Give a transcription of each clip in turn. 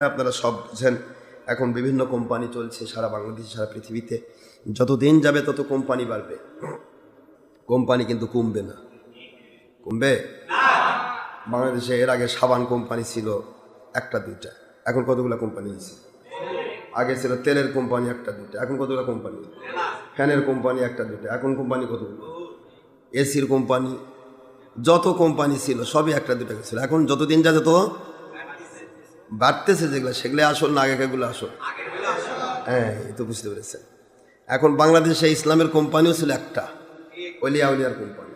আপনারা সব বুঝেন। এখন বিভিন্ন কোম্পানি চলছে সারা বাংলাদেশ, সারা পৃথিবীতে। যত দিন যাবে তত কোম্পানি বাড়বে। কোম্পানি কিন্তু কমবে না। কমবে? বাংলাদেশে এর আগে সাবান কোম্পানি ছিল একটা, দুইটা। এখন কতগুলো কোম্পানি আছে আগে ছিল তেলের কোম্পানি একটা, দুইটা। এখন কতগুলো কোম্পানি? ফ্যানের কোম্পানি একটা, দুইটা। এখন কোম্পানি কতগুলো? এসির কোম্পানি, যত কোম্পানি ছিল সবই একটা দুটা ছিল। এখন যতদিন যা যত বাড়তেছে যেগুলো সেগুলো আসল না, আগেকারগুলো আসল। হ্যাঁ এই তো বুঝতে পেরেছেন। এখন বাংলাদেশে ইসলামের কোম্পানিও ছিল একটা অলিয়া উলিয়ার কোম্পানি।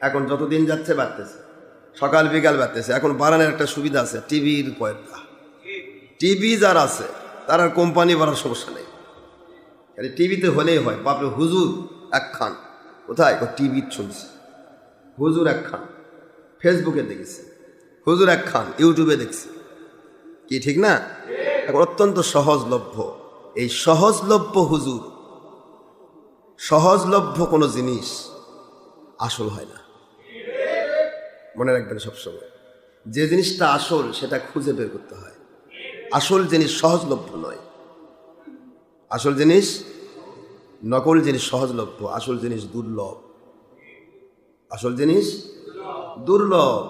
এখন যতদিন যাচ্ছে, বাড়তেছে। সকাল বিকাল বাড়তেছে। এখন বাড়ানোর একটা সুবিধা আছে, টিভির পয়দা টিভি যার আছে, তার আর কোম্পানি বাড়ার সমস্যা নেই। খালি টিভিতে হলেই হয়। বাপরে, হুজুর একখান। কোথায়? ও টিভি চলছে হুজুর একখান। ফেসবুকে দেখেছে। হুজুর একখান। ইউটিউবে দেখছে। কি ঠিক না? এখন অত্যন্ত সহজলভ্য। এই সহজলভ্য হুজুর, সহজলভ্য কোনো জিনিস আসল হয় না। মনে রাখবেন সবসময়, যে জিনিসটা আসল সেটা খুঁজে বের করতে হয়। আসল জিনিস সহজলভ্য নয়। আসল জিনিস, নকল জিনিস সহজলভ্য, আসল জিনিস দুর্লভ। আসল জিনিস দুর্লভ।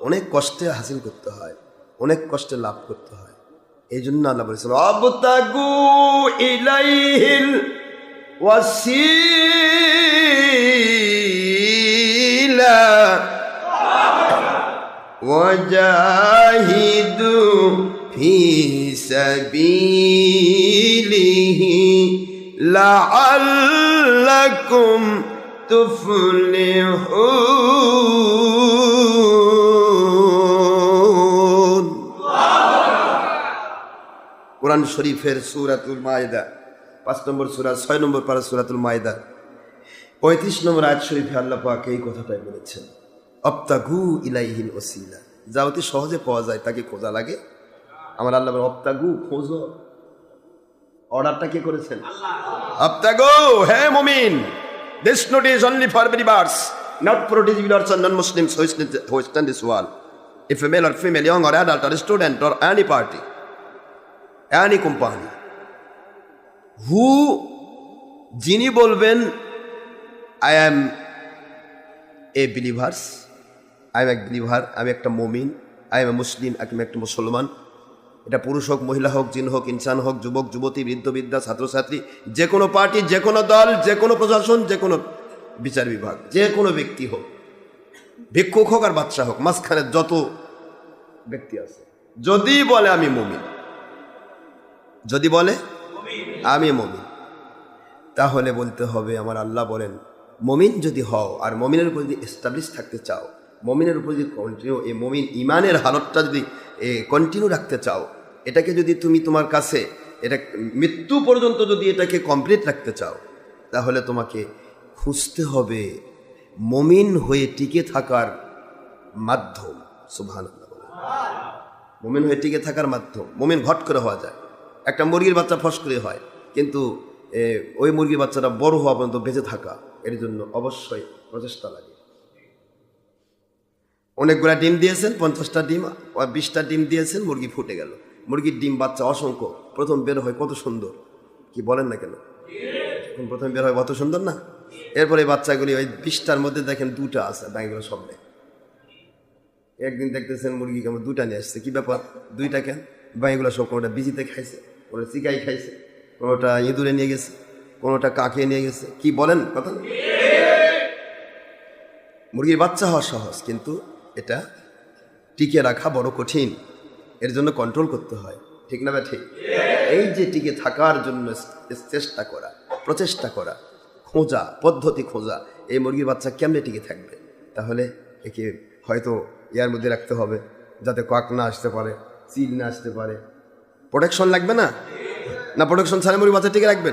অনেক কষ্টে হাসিল করতে হয়। অনেক কষ্টে লাভ করতে হয়। এই জন্য আল্লাহ বলেছেন অবতাগু ইলাইহিল ওয়াসিলা ওয়াজাহিদু ফি সাবিলিহি লাআল্লাকুম তুফলিহুন। কোরআন শরীফের সুরাতুল মায়দা। পাঁচ নম্বর সুরা ছয় নম্বর পারা সুরাতুল মায়দা। পঁয়ত্রিশ নম্বর আয়াত শরীফে আল্লাহ এই কথাটাই বলেছেন অপ্তাগু ইলাইহিল ওসিলা। যা অতি সহজে পাওয়া যায় তাকে খোঁজা লাগে। আমার আল্লাহ অপ্তাগু খোঁজো। অর্ডারটা কে করেছেন? অপ্তাগু হে মুমিন this notice only for not for disbelievers and non-Muslims who stand- who stand this wall. If a male or female, young or adult or student or any party, company who যিনি বলবেন I am a believers I am এক believer আমি একটা মমিন I M A মুসলিম আমি একটা মুসলমান। এটা পুরুষ হোক মহিলা হোক জিন হোক ইনসান হোক যুবক যুবতী বৃদ্ধ বিদ্যা ছাত্রছাত্রী যে কোনো পার্টি যে কোনো দল যে কোনো প্রশাসন যে কোনো বিচার বিভাগ যে কোনো ব্যক্তি হোক ভিক্ষুক হোক আর বাচ্চা হোক মাঝখানে যত ব্যক্তি আছে। যদি বলে আমি মমিন যদি বলে? আমি মমিন। তাহলে বলতে হবে, আমার আল্লাহ বলেন, মমিন যদি হও, আর মমিনের উপর যদি এস্টাবলিশ থাকতে চাও, মমিনের উপর যদি কন্টিনিউ এই মমিন ইমানের হালতটা যদি কন্টিনিউ রাখতে চাও, এটাকে যদি তুমি তোমার কাছে, এটা মৃত্যু পর্যন্ত যদি এটাকে কমপ্লিট রাখতে চাও, তাহলে তোমাকে খুঁজতে হবে মমিন হয়ে টিকে থাকার মাধ্যম। সুভান মমিন হয়ে টিকে থাকার মাধ্যম। মমিন ঘট করে হওয়া যায়। একটা মুরগির বাচ্চা ফস করে হয়, কিন্তু ওই মুরগির বাচ্চাটা বড় হওয়া পর্যন্ত বেঁচে থাকা এর জন্য অবশ্যই প্রচেষ্টা লাগে। অনেকগুলা ডিম দিয়েছেন, পঞ্চাশটা ডিম বিশটা ডিম দিয়েছেন, মুরগি ফুটে গেল। মুরগির ডিম বাচ্চা অসংখ্য, প্রথম বের হয় কত সুন্দর, কি বলেন না কেন? যখন প্রথম বের হয় কত সুন্দর না? এরপরে বাচ্চাগুলি ওই বিশটার মধ্যে দেখেন দুটা আছে ব্যাঙ্গুলো সামনে। একদিন দেখতেছেন মুরগি কেমন দুটা নিয়ে আসছে, কি ব্যাপার? দুইটা কেন? বা সব কোনোটা বিজিতে খাইছে। কোনোটা চিকাই খাইছে। কোনোটা ইঁদুরে নিয়ে গেছে, কোনোটা কাকে নিয়ে গেছে, কি বলেন কথা? মুরগির বাচ্চা হওয়া সহজ, কিন্তু এটা টিকে রাখা বড় কঠিন। এর জন্য কন্ট্রোল করতে হয়। ঠিক না ঠিক এই যে টিকে থাকার জন্য চেষ্টা করা, প্রচেষ্টা করা, খোঁজা, পদ্ধতি খোঁজা, এই মুরগির বাচ্চা কেমনে টিকে থাকবে? তাহলে একে হয়তো ইয়ার মধ্যে রাখতে হবে, যাতে কাক না আসতে পারে চিল না আসতে পারে প্রোটেকশন লাগবে না? না প্রোটেকশন ছাড়া মুরগি বাচ্চা টিকে রাখবেন?